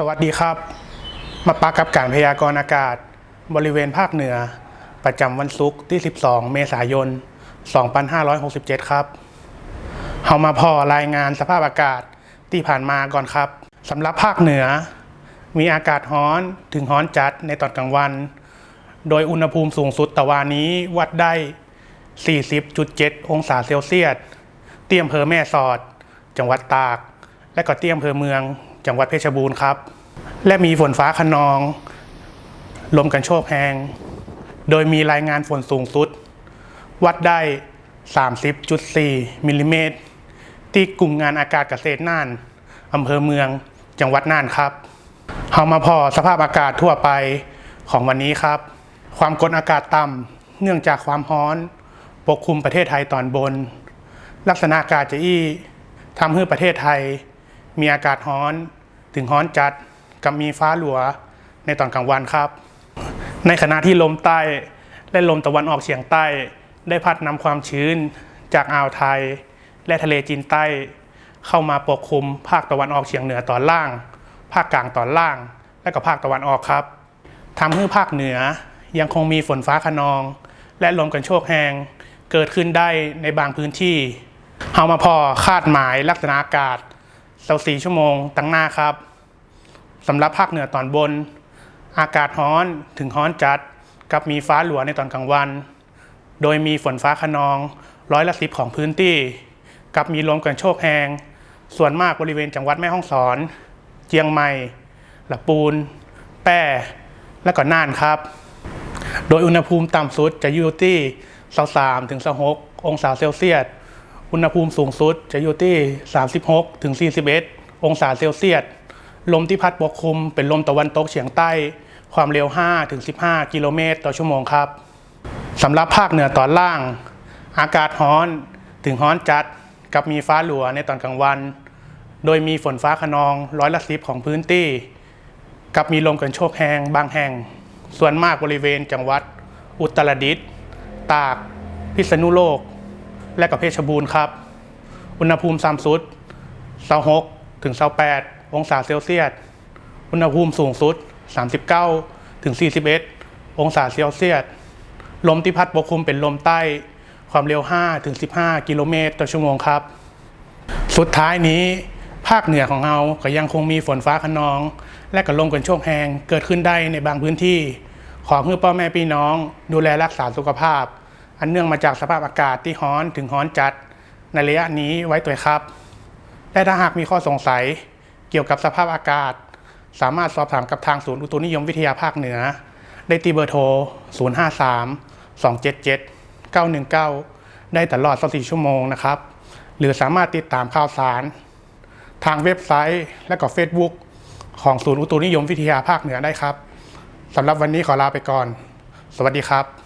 สวัสดีครับ มาปากับการพยากรณ์อากาศ บริเวณภาคเหนือ ประจำวันศุกร์ที่ 12 เมษายน 2567 ครับเฮามาพอรายงานสภาพอากาศที่ผ่านมาก่อนครับสำหรับภาคเหนือ มีอากาศร้อนถึงร้อนจัดในตอนกลางวัน โดยอุณหภูมิสูงสุดตะวันนี้วัดได้ 40.7 องศาเซลเซียส เตียมเภอแม่สอด จังหวัดตาก และก็เตียมเภอเมือง จังหวัดเพชรบูรณ์ครับ และมีฝนฟ้าขนอง ลมกันโชกแหงโดยมีรายงานฝนสูงสุด วัดได้ 30.4มิลลิเมตรที่กลุ่มงานอากาศเกษตรน่านอำเภอเมืองจังหวัดน่านครับเฮามาพอสภาพอากาศทั่วไปของวันนี้ครับ ความกดอากาศต่ำเนื่องจากความร้อน ปกคลุมประเทศไทยตอนบน ลักษณะอากาศจะอี้ทำให้ประเทศไทยมีอากาศร้อน ถึงร้อนจัดกับมีฟ้าหลัวในตอนกลางวันครับ ในขณะที่ลมใต้และลมตะวันออกเฉียงใต้ ได้พัดนำความชื้นจากอ่าวไทย และทะเลจีนใต้ เข้ามาปกคลุมภาคตะวันออกเฉียงเหนือตอนล่าง ภาคกลางตอนล่าง และก็ภาคตะวันออกครับทำให้ภาคเหนือยังคงมีฝนฟ้าขนอง และลมกันโชกแหงเกิดขึ้นได้ในบางพื้นที่เฮามาพอคาดหมายลักษณะอากาศ 24ชั่วโมงตั้งหน้าครับสำหรับภาคเหนือตอนบน อากาศร้อนถึงร้อนจัด กับมีฟ้าหลัวในตอนกลางวัน โดยมีฝนฟ้าขนองร้อยละสิบของพื้นที่ กับมีลมกันโชกแหงส่วนมากบริเวณจังหวัดแม่ฮ่องสอน เจียงใหม่ลำปูน แป้และก็น่านครับ โดยอุณหภูมิต่ำสุดจะอยู่ที่23ถึง26องศาเซลเซียส อุณหภูมิสูงสุดจะอยู่ที่ 36ถึง41 องศาเซลเซียส ลมที่พัดปกคลุมเป็นลมตะวันตกเฉียงใต้ ความเร็ว 5 ถึง 15 กิโลเมตรต่อชั่วโมงครับ สำหรับภาคเหนือตอนล่าง อากาศร้อนถึงร้อนจัดกับมีฟ้าหลัวในตอนกลางวัน โดยมีฝนฟ้าขนองร้อยละสิบของพื้นที่ กับมีลมกันโชกแหงบางแห่ง ส่วนมากบริเวณจังหวัด อุตรดิตถ์ ตาก พิษณุโลก และก็เพชรบูรณ์ครับ อุณหภูมิต่ำสุด26ถึง28องศาเซลเซียส อุณหภูมิสูงสุด 39ถึง41 องศาเซลเซียส ลมที่พัดปกคลุมเป็นลมใต้ ความเร็ว5ถึง15 กิโลเมตรต่อชั่วโมงครับ สุดท้ายนี้ภาคเหนือของเราก็ยังคงมีฝนฟ้าขนอง และก็ลมกันโชกแหงเกิดขึ้นได้ในบางพื้นที่ ขอให้พ่อแม่พี่น้องดูแลรักษาสุขภาพ อันเนื่องมาจากสภาพอากาศที่ร้อนถึงร้อนจัดในระยะนี้ไว้ตัวครับ และถ้าหากมีข้อสงสัยเกี่ยวกับสภาพอากาศ สามารถสอบถามกับทางศูนย์อุตุนิยมวิทยาภาคเหนือ ได้ที่เบอร์โทร 053 277 919 ได้ตลอด 24 ชั่วโมงนะครับ หรือสามารถติดตามข่าวสาร ทางเว็บไซต์และก็ Facebook ของศูนย์อุตุนิยมวิทยาภาคเหนือได้ครับสำหรับวันนี้ขอลาไปก่อน สวัสดีครับ